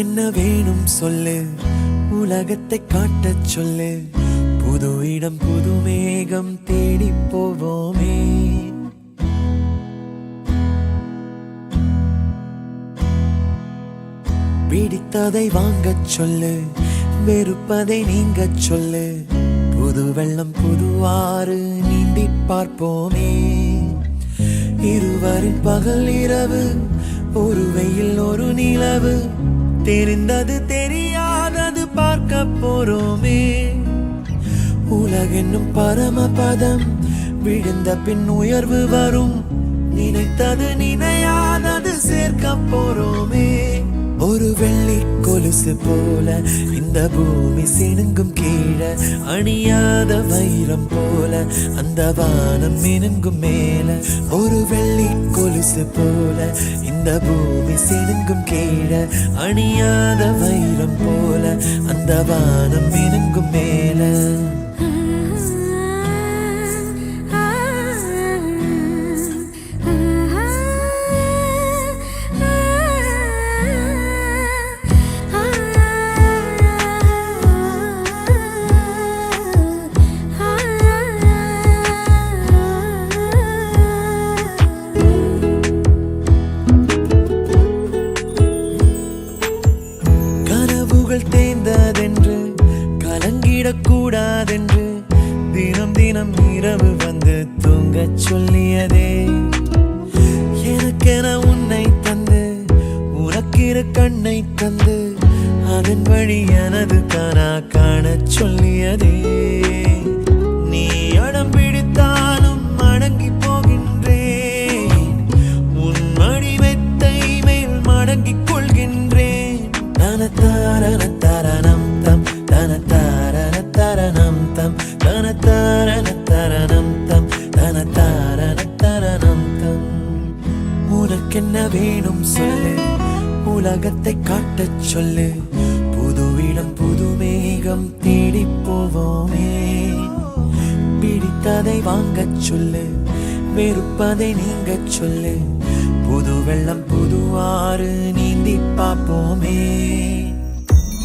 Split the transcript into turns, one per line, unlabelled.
உனக்கென்ன வேணும் சொல்லு. உலகத்தை காட்டச் சொல்லு. புது இடம் புது மேகம் தேடி போவோமே. பிடித்ததை வாங்கச் சொல்லு. வெறுப்பதை நீங்கச் சொல்லு. புது வெள்ளம் புதுவாறு நீந்தி பார்ப்போமே. இருவரின் பகல் இரவு ஒரு வெயில் ஒரு நிலவு. தெரிந்தது தெரியாதது பார்க்க போறோமே. உலகென்னும் பரமபதம் விழுந்த பின் உயர்வு வரும். நினைத்தது நினையாதது சேர்க்க போறோமே. ஒரு கொலுசு போல இந்த பூமி சினுங்கும் கீழே அணியாத வைரம் போல அந்த வானம் மினுங்கும் மேல ஒரு வெள்ளி கொலுசு போல இந்த பூமி சினுங்கும் கீழே அணியாத வைரம் போல அந்த வானம் மினுங்கும் மேல. விடக்கூடாதென்று தினம் தினம் இரவு வந்து தூங்க சொல்லியதே. எனக்கென உன்னை தந்து உனக்கிரு கண்ணை தந்து அதன் வழி எனது கனா காண சொல்லியதே. தனத்தாரண உனக்கென்ன வேணும் சொல்லு. உலகத்தை காட்டச் சொல்லு. புதுவிடம் புது மேகம் தேடி போவோமே. பிடித்ததை வாங்கச் சொல்லு. வெறுப்பதை நீங்கச் சொல்லு. புது வெள்ளம் புது ஆறு நீந்தி பார்ப்போமே.